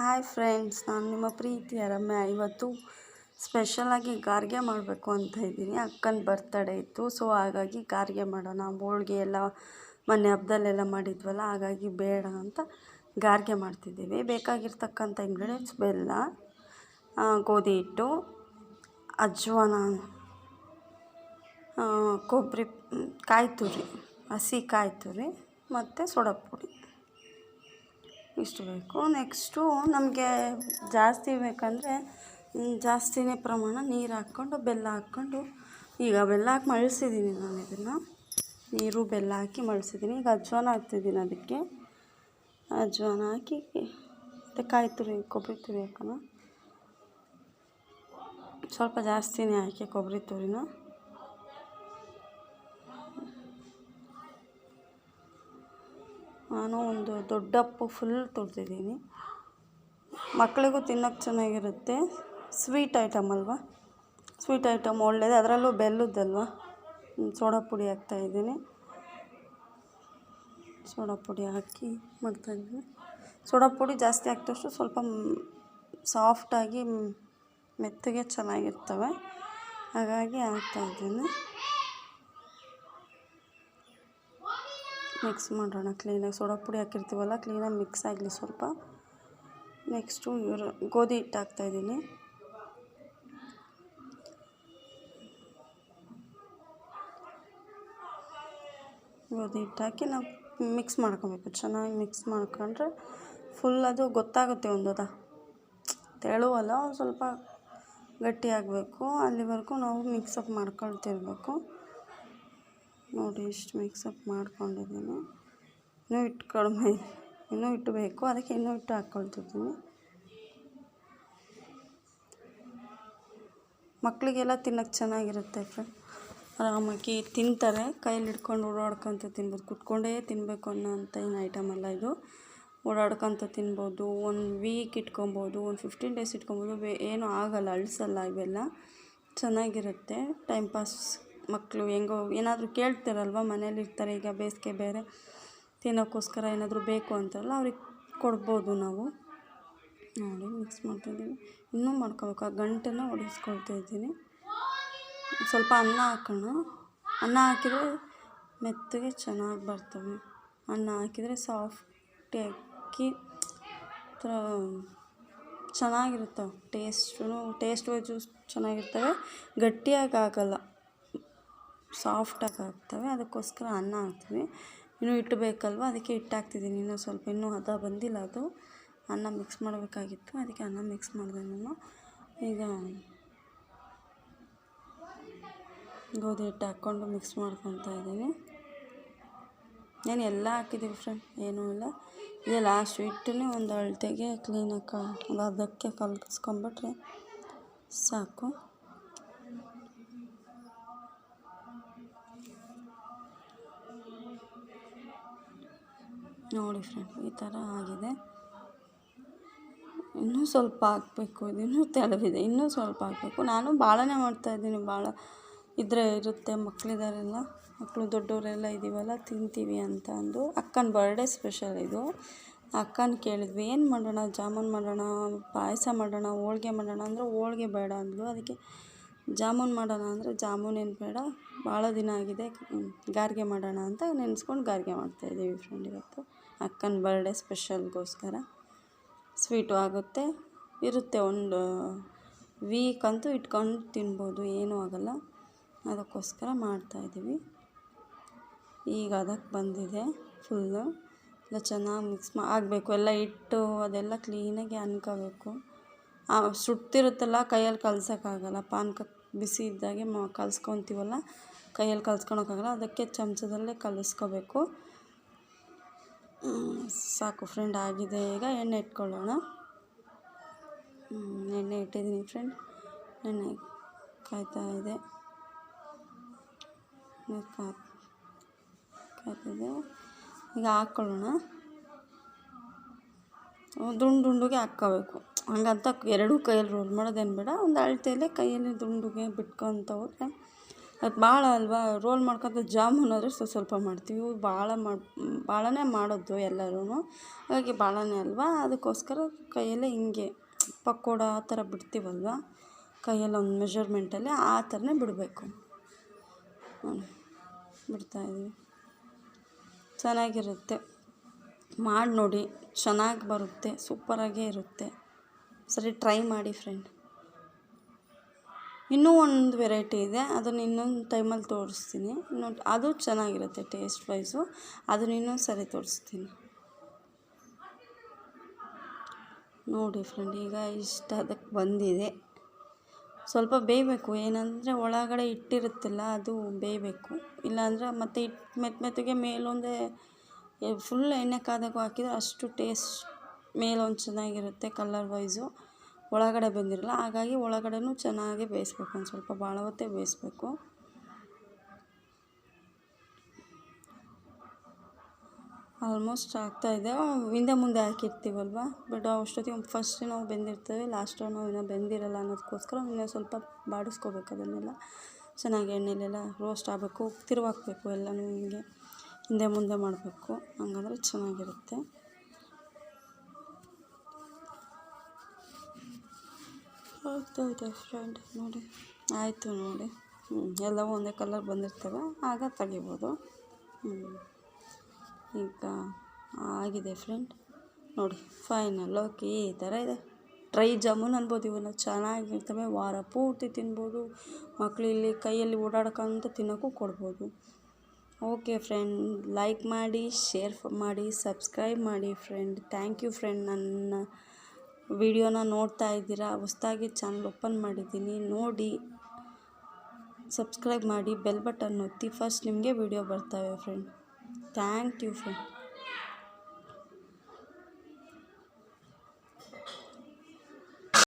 Hi friends, ನಾನು ನಿಮ್ಮ ಪ್ರೀತಿ ಅರಮ್ಯ ಇವತ್ತು ಸ್ಪೆಷಲಾಗಿ ಗಾರ್ಗೆ ಮಾಡಬೇಕು ಅಂತ ಇದ್ದೀನಿ. ಅಕ್ಕನ ಬರ್ತಡೇ ಇತ್ತು ಸೊ ಹಾಗಾಗಿ ಗಾರ್ಗೆ ಮಾಡೋಣ. ಹೋಳ್ಗೆ ಎಲ್ಲ ಮೊನ್ನೆ ಹಬ್ಬದಲ್ಲೆಲ್ಲ ಮಾಡಿದ್ವಲ್ಲ, ಹಾಗಾಗಿ ಬೇಡ ಅಂತ ಗಾರ್ಗೆ ಮಾಡ್ತಿದ್ದೀವಿ. ಬೇಕಾಗಿರ್ತಕ್ಕಂಥ ಇಂಗ್ರೀಡಿಯೆಂಟ್ಸ್ ಬೆಲ್ಲ ಗೋಧಿ ಹಿಟ್ಟು, ಅಜ್ವಾನ ಕೊಬ್ಬರಿ ಕಾಯಿ ತುರಿ ಹಸಿ ಕಾಯಿ ತುರಿ ಮತ್ತು ಸೋಡಾ ಪುಡಿ. ಇಷ್ಟು ಬೇಕು? ನೆಕ್ಸ್ಟು ನಮಗೆ ಜಾಸ್ತಿ ಬೇಕಂದರೆ ಜಾಸ್ತಿನೇ ಪ್ರಮಾಣ ನೀರು ಹಾಕ್ಕೊಂಡು, ಬೆಲ್ಲ ಹಾಕ್ಕೊಂಡು, ಈಗ ಬೆಲ್ಲ ಹಾಕಿ ಮಳ್ಸಿದ್ದೀನಿ ನಾನು ಇದನ್ನು. ನೀರು, ಬೆಲ್ಲ ಹಾಕಿ ಮಳ್ಸಿದ್ದೀನಿ ಈಗ ಅಜ್ವಾನ ಹಾಕ್ತಿದ್ದೀನಿ ಅದಕ್ಕೆ. ಅಜ್ವಾನ ಹಾಕಿ, ಮತ್ತು ಕಾಯಿ ತುರಿ, ಕೊಬ್ಬರಿ ತುರಿ ಹಾಕೋಣ. ಸ್ವಲ್ಪ ಜಾಸ್ತಿನೇ ಹಾಕಿ ಕೊಬ್ಬರಿ ತುರಿನ. ನಾನು ಒಂದು ದೊಡ್ಡಪ್ಪು ಫುಲ್ ತೊಳ್ದಿದ್ದೀನಿ ಮಕ್ಕಳಿಗೂ ತಿನ್ನೋಕ್ಕೆ ಚೆನ್ನಾಗಿರುತ್ತೆ. ಸ್ವೀಟ್ ಐಟಮ್ ಅಲ್ವಾ? ಸ್ವೀಟ್ ಐಟಮ್ ಒಳ್ಳೆಯದು ಅದರಲ್ಲೂ ಬೆಲ್ಲದ್ದಲ್ವ? ಸೋಡಾ ಪುಡಿ ಹಾಕ್ತಾಯಿದ್ದೀನಿ ಸೋಡಾ ಪುಡಿ ಹಾಕಿ ಮಾಡ್ತಾಯಿದ್ದೀನಿ ಸೋಡಾ ಪುಡಿ ಜಾಸ್ತಿ ಹಾಕಿದಷ್ಟು ಸ್ವಲ್ಪ ಸಾಫ್ಟಾಗಿ ಮೆತ್ತಗೆ ಚೆನ್ನಾಗಿರ್ತವೆ. ಹಾಗಾಗಿ ಹಾಕ್ತಾಯಿದ್ದೀನಿ ಮಿಕ್ಸ್ ಮಾಡೋಣ. ಕ್ಲೀನಾಗಿ ಸೋಡಾ ಪುಡಿ ಹಾಕಿರ್ತೀವಲ್ಲ ಕ್ಲೀನಾಗಿ ಮಿಕ್ಸ್ ಆಗಲಿ ಸ್ವಲ್ಪ. ನೆಕ್ಸ್ಟು ಇವರು ಗೋಧಿ ಹಿಟ್ಟು ಹಾಕ್ತಾಯಿದ್ದೀನಿ ಗೋಧಿ ಹಿಟ್ಟು ಹಾಕಿ ನಾವು ಮಿಕ್ಸ್ ಮಾಡ್ಕೊಬೇಕು. ಚೆನ್ನಾಗಿ ಮಿಕ್ಸ್ ಮಾಡ್ಕೊಂಡ್ರೆ ಫುಲ್ ಅದು ಗೊತ್ತಾಗುತ್ತೆ ಒಂದದ ತೆಳುವಲ್ಲ, ಒಂದು ಸ್ವಲ್ಪ ಗಟ್ಟಿ ಆಗಬೇಕು. ಅಲ್ಲಿವರೆಗೂ ನಾವು ಮಿಕ್ಸಪ್ ಮಾಡ್ಕೊಳ್ತಿರ್ಬೇಕು. ನೋಡಿ ಇಷ್ಟು ಮಿಕ್ಸಪ್ ಮಾಡ್ಕೊಂಡಿದ್ದೀನಿ. ಇನ್ನೂ ಹಿಟ್ಟು ಕಡಿಮೆ, ಇನ್ನೂ ಹಿಟ್ಟು ಬೇಕು. ಅದಕ್ಕೆ ಇನ್ನೂ ಹಿಟ್ಟು ಹಾಕ್ಕೊಳ್ತಿದ್ದೀನಿ ಮಕ್ಕಳಿಗೆಲ್ಲ ತಿನ್ನೋಕ್ಕೆ ಚೆನ್ನಾಗಿರುತ್ತೆ ಫ್ರೆಂಡ್ ಆರಾಮಾಗಿ ತಿಂತಾರೆ. ಕೈಯಲ್ಲಿ ಹಿಡ್ಕೊಂಡು ಓಡಾಡ್ಕೊತ ತಿನ್ಬೋದು. ಕುತ್ಕೊಂಡೇ ತಿನ್ನಬೇಕು ಅನ್ನೋ ಅಂಥ ಏನು ಐಟಮ್ ಅಲ್ಲ ಇದು. ಓಡಾಡ್ಕೊತ ತಿನ್ಬೋದು. ಒಂದು ವೀಕ್ ಇಟ್ಕೊಬೋದು, ಒಂದು ಫಿಫ್ಟೀನ್ ಡೇಸ್ ಇಟ್ಕೊಬೋದು. ಏನೂ ಆಗಲ್ಲ, ಅಳಿಸಲ್ಲ ಇವೆಲ್ಲ. ಚೆನ್ನಾಗಿರುತ್ತೆ. ಟೈಮ್ ಪಾಸ್ ಮಕ್ಕಳು ಹೆಂಗೋ ಏನಾದರೂ ಕೇಳ್ತಾರಲ್ವ ಮನೇಲಿರ್ತಾರೆ ಈಗ ಬೇಸಿಗೆ ಬೇರೆ, ತಿನ್ನೋಕ್ಕೋಸ್ಕರ ಏನಾದರೂ ಬೇಕು ಅಂತಾರಲ್ಲ ಅವ್ರಿಗೆ ಕೊಡ್ಬೋದು ನಾವು. ನೋಡಿ ಮಿಕ್ಸ್ ಮಾಡ್ತಾಯಿದ್ದೀನಿ ಇನ್ನೂ ಮಾಡ್ಕೋಬೇಕು. ಆ ಗಂಟನ್ನು ಒಡಿಸ್ಕೊಳ್ತಾಯಿದ್ದೀನಿ ಸ್ವಲ್ಪ ಅನ್ನ ಹಾಕೋಣ. ಅನ್ನ ಹಾಕಿದರೆ ಮೆತ್ತಗೆ ಚೆನ್ನಾಗಿ ಬರ್ತವೆ. ಅನ್ನ ಹಾಕಿದರೆ ಸಾಫ್ಟ್ ಅಕ್ಕಿ ಥರ ಚೆನ್ನಾಗಿರುತ್ತೆ ಟೇಸ್ಟು ಟೇಸ್ಟ್ ವೈಸು ಚೆನ್ನಾಗಿರ್ತವೆ. ಗಟ್ಟಿಯಾಗಿ ಆಗಲ್ಲ. ಸಾಫ್ಟಾಗಿ ಆಗ್ತವೆ, ಅದಕ್ಕೋಸ್ಕರ ಅನ್ನ ಹಾಕ್ತೀವಿ. ಇನ್ನೂ ಹಿಟ್ಟು ಬೇಕಲ್ವ? ಅದಕ್ಕೆ ಹಿಟ್ಟು ಹಾಕ್ತಿದ್ದೀನಿ. ಇನ್ನೂ ಸ್ವಲ್ಪ, ಇನ್ನೂ ಹದ ಬಂದಿಲ್ಲ ಅದು. ಅನ್ನ ಮಿಕ್ಸ್ ಮಾಡಬೇಕಾಗಿತ್ತು. ಅದಕ್ಕೆ ಅನ್ನ ಮಿಕ್ಸ್ ಮಾಡಿದೆ ನಾನು. ಈಗ ಗೋಧಿ ಹಿಟ್ಟು ಹಾಕ್ಕೊಂಡು ಮಿಕ್ಸ್ ಮಾಡ್ಕೊತಾ ಇದ್ದೀನಿ. ಏನು ಎಲ್ಲ ಹಾಕಿದ್ದೀವಿ ಫ್ರೆಂಡ್ ಏನೂ ಇಲ್ಲ. ಇದೆ ಲಾಸ್ಟ್ ಹಿಟ್ಟನ್ನೇ ಒಂದು ಅಳತೆಗೆ ಕ್ಲೀನಾಗಿ ಒಂದು ಅರ್ಧಕ್ಕೆ ಕಲ್ಸ್ಕೊಂಬಿಟ್ರೆ ಸಾಕು. ನೋಡಿ ಫ್ರೆಂಡ್ ಈ ಥರ ಆಗಿದೆ. ಇನ್ನೂ ಸ್ವಲ್ಪ ಹಾಕಬೇಕು, ಇನ್ನೂ ತೆಳವಿದೆ, ಇನ್ನೂ ಸ್ವಲ್ಪ ಹಾಕಬೇಕು. ನಾನು ಭಾಳನೇ ಮಾಡ್ತಾಯಿದ್ದೀನಿ ಭಾಳ ಇದ್ರೆ ಇರುತ್ತೆ ಮಕ್ಕಳಿದಾರೆಲ್ಲ ಮಕ್ಕಳು ದೊಡ್ಡವರೆಲ್ಲ ಇದ್ದೀವಲ್ಲ ತಿಂತೀವಿ ಅಂತ ಅಂದು. ಅಕ್ಕನ ಬರ್ಡೇ ಸ್ಪೆಷಲ್ ಇದು. ಅಕ್ಕನ ಕೇಳಿದ್ವಿ, ಏನು ಮಾಡೋಣ, ಜಾಮೂನ್ ಮಾಡೋಣ, ಪಾಯಸ ಮಾಡೋಣ, ಹೋಳ್ಗೆ ಮಾಡೋಣ? ಅಂದರೆ, ಹೋಳ್ಗೆ ಬೇಡ ಅಂದ್ಲು. ಅದಕ್ಕೆ, ಜಾಮೂನ್ ಮಾಡೋಣ ಅಂದರೆ ಜಾಮೂನ್ ಏನು ಬೇಡ ಭಾಳ ದಿನ ಆಗಿದೆ ಗಾರ್ಗೆ ಮಾಡೋಣ ಅಂತ ನೆನೆಸ್ಕೊಂಡು ಗಾರ್ಗೆ ಮಾಡ್ತಾಯಿದ್ದೀವಿ ಫ್ರೆಂಡ್ ಇವತ್ತು. ಅಕ್ಕನ ಬರ್ಡೇ ಸ್ಪೆಷಲ್ಗೋಸ್ಕರ ಸ್ವೀಟು ಆಗುತ್ತೆ. ಇರುತ್ತೆ ಒಂದು ವೀಕ್ ಅಂತೂ ಇಟ್ಕೊಂಡು ತಿನ್ಬೋದು, ಏನೂ ಆಗಲ್ಲ. ಅದಕ್ಕೋಸ್ಕರ ಮಾಡ್ತಾಯಿದ್ದೀವಿ ಈಗ ಅದಕ್ಕೆ ಬಂದಿದೆ ಫುಲ್ಲು ಎಲ್ಲ ಚೆನ್ನಾಗಿ ಮಿಕ್ಸ್ ಮಾ ಆಗಬೇಕು. ಎಲ್ಲ ಇಟ್ಟು ಅದೆಲ್ಲ ಕ್ಲೀನಾಗಿ ಅನ್ಕೋಬೇಕು. ಸುಟ್ಟಿರುತ್ತಲ್ಲ, ಕೈಯಲ್ಲಿ ಕಲ್ಸೋಕ್ಕಾಗಲ್ಲ. ಪಾನ್ಕ ಬಿಸಿ ಇದ್ದಾಗೆ ಮ ಕಲ್ಸ್ಕೊತೀವಲ್ಲ, ಕೈಯಲ್ಲಿ ಕಲ್ಸ್ಕೊಳಕ್ಕಾಗಲ್ಲ. ಅದಕ್ಕೆ ಚಮಚದಲ್ಲೇ ಕಲಿಸ್ಕೋಬೇಕು. ಸಾಕು ಫ್ರೆಂಡ್ ಆಗಿದೆ. ಈಗ ಎಣ್ಣೆ ಇಟ್ಕೊಳ್ಳೋಣ. ಎಣ್ಣೆ ಇಟ್ಟಿದ್ದೀನಿ ಫ್ರೆಂಡ್ ಎಣ್ಣೆ ಕಾಯ್ತಾ ಇದೆ. ಕಾಯ್ತಿದೆ ಈಗ ಹಾಕ್ಕೊಳ್ಳೋಣ ದುಂಡು ದುಂಡುಗೆ ಹಾಕ್ಕೋಬೇಕು. ಹಂಗಂತ ಎರಡೂ ಕೈಯಲ್ಲಿ ರೋಲ್ ಮಾಡೋದೇನು ಬೇಡ. ಒಂದು ಅಳತೆಯಲ್ಲೇ ಕೈಯಲ್ಲಿ ದುಂಡುಗೆ ಬಿಟ್ಕೊತ ಹೋದರೆ ಅದು ಭಾಳ ಅಲ್ವಾ ರೋಲ್ ಮಾಡ್ಕೊತ ಜಾಮೂನ್ ಆದರೆ ಸ್ವಲ್ಪ ಸ್ವಲ್ಪ ಮಾಡ್ತೀವಿ. ಇವು ಭಾಳ ಮಾಡಿ ಭಾಳನೇ ಮಾಡೋದು ಎಲ್ಲರೂ ಹಾಗೆ ಭಾಳನೇ ಅಲ್ವಾ, ಅದಕ್ಕೋಸ್ಕರ ಕೈಯಲ್ಲೇ ಹಿಂಗೆ ಪಕೋಡ ಆ ಥರ ಬಿಡ್ತೀವಲ್ವ? ಕೈಯಲ್ಲಿ ಒಂದು ಮೆಷರ್ಮೆಂಟಲ್ಲಿ ಆ ಥರನೇ ಬಿಡಬೇಕು. ಬಿಡ್ತಾಯಿದ್ದೀವಿ ಚೆನ್ನಾಗಿರುತ್ತೆ. ಮಾಡಿ ನೋಡಿ, ಚೆನ್ನಾಗಿ ಬರುತ್ತೆ ಸೂಪರಾಗೇ ಇರುತ್ತೆ. ಸರಿ ಟ್ರೈ ಮಾಡಿ ಫ್ರೆಂಡ್ ಇನ್ನೂ ಒಂದು ವೆರೈಟಿ ಇದೆ, ಅದನ್ನು ಇನ್ನೊಂದು ಟೈಮಲ್ಲಿ ತೋರಿಸ್ತೀನಿ. ಇನ್ನೊಂದು, ಅದು ಚೆನ್ನಾಗಿರುತ್ತೆ ಟೇಸ್ಟ್ ವೈಸು ಅದನ್ನ ಇನ್ನೊಂದು ಸರಿ ತೋರಿಸ್ತೀನಿ. ನೋಡಿ ಫ್ರೆಂಡ್ ಈಗ ಇಷ್ಟ ಅದಕ್ಕೆ ಬಂದಿದೆ. ಸ್ವಲ್ಪ ಬೇಯಬೇಕು, ಏನಂದರೆ ಒಳಗಡೆ ಇಟ್ಟಿರುತ್ತಲ್ಲ ಅದು ಬೇಯಬೇಕು. ಇಲ್ಲಾಂದರೆ ಮತ್ತೆ ಇಟ್ಟು ಮೆತ್ತ ಮೆತ್ತಗೆ ಮೇಲೊಂದೇ ಫುಲ್ ಎಣ್ಣೆ ಕಾದಾಗೂ ಹಾಕಿದರೆ ಅಷ್ಟು ಟೇಸ್ಟ್ ಮೇಲೊಂದು ಚೆನ್ನಾಗಿರುತ್ತೆ ಕಲರ್ ವೈಸು ಒಳಗಡೆ ಬೆಂದಿರಲ್ಲ, ಹಾಗಾಗಿ ಒಳಗಡೆನೂ ಚೆನ್ನಾಗಿ ಬೇಯಿಸ್ಬೇಕು, ಒಂದು ಸ್ವಲ್ಪ ಭಾಳ ಹೊತ್ತೇ ಬೇಯಿಸ್ಬೇಕು ಆಲ್ಮೋಸ್ಟ್ ಆಗ್ತಾಯಿದೆ ಹಿಂದೆ ಮುಂದೆ ಹಾಕಿರ್ತೀವಲ್ವ? ಬಟ್ ಅಷ್ಟೊತ್ತಿಗೆ ಫಸ್ಟ್ ನಾವು ಬೆಂದಿರ್ತೇವೆ ಲಾಸ್ಟ್ ನಾವು ಇನ್ನೂ ಬೆಂದಿರಲ್ಲ ಅನ್ನೋದಕ್ಕೋಸ್ಕರ ಇನ್ನೂ ಸ್ವಲ್ಪ ಬಾಡಿಸ್ಕೋಬೇಕು ಅದನ್ನೆಲ್ಲ. ಚೆನ್ನಾಗಿ ಎಣ್ಣೆಲೆಲ್ಲ ರೋಸ್ಟ್ ಆಗಬೇಕು, ತಿರುವಾಕ್ಬೇಕು ಎಲ್ಲನೂ ಹಿಂಗೆ. ಹಿಂದೆ ಮುಂದೆ ಮಾಡಬೇಕು, ಹಂಗಂದ್ರೆ ಚೆನ್ನಾಗಿರುತ್ತೆ. ಆಗ್ತಾಯಿದೆ ಫ್ರೆಂಡ್ ನೋಡಿ. ಆಯಿತು ನೋಡಿ. ಹ್ಞೂ ಎಲ್ಲವೂ ಒಂದೇ ಕಲರ್ ಬಂದಿರ್ತವೆ. ಆಗ ತೆಗಿಬೋದು. ಹ್ಞೂ ಈಗ ಆಗಿದೆ ಫ್ರೆಂಡ್ ನೋಡಿ ಫೈನಲ್ ಓಕೆ ಈ ಥರ ಇದೆ. ಡ್ರೈ ಜಾಮೂನ್ ಅನ್ಬೋದು ಇವನ್ನ ಚೆನ್ನಾಗಿರ್ತವೆ. ವಾರ ಪೂರ್ತಿ ತಿನ್ಬೋದು. ಮಕ್ಳು ಇಲ್ಲಿ ಕೈಯಲ್ಲಿ ಓಡಾಡ್ಕೊಂತ ತಿನ್ನೋಕ್ಕೂ ಕೊಡ್ಬೋದು. ಓಕೆ ಫ್ರೆಂಡ್ ಲೈಕ್ ಮಾಡಿ ಶೇರ್ ಮಾಡಿ ಸಬ್ಸ್ಕ್ರೈಬ್ ಮಾಡಿ ಫ್ರೆಂಡ್ ಥ್ಯಾಂಕ್ ಯು ಫ್ರೆಂಡ್ ನನ್ನ ವಿಡಿಯೋನ ನೋಡ್ತಾ ಇದ್ದೀರಾ? ಹೊಸ್ದಾಗಿ ಚಾನಲ್ ಓಪನ್ ಮಾಡಿದ್ದೀನಿ. ನೋಡಿ, ಸಬ್ಸ್ಕ್ರೈಬ್ ಮಾಡಿ, ಬೆಲ್ ಬಟನ್ ಒತ್ತಿ. ಫಸ್ಟ್ ನಿಮಗೆ ವಿಡಿಯೋ ಬರ್ತವೆ ಫ್ರೆಂಡ್ ಥ್ಯಾಂಕ್ ಯು ಫ್ರೆಂಡ್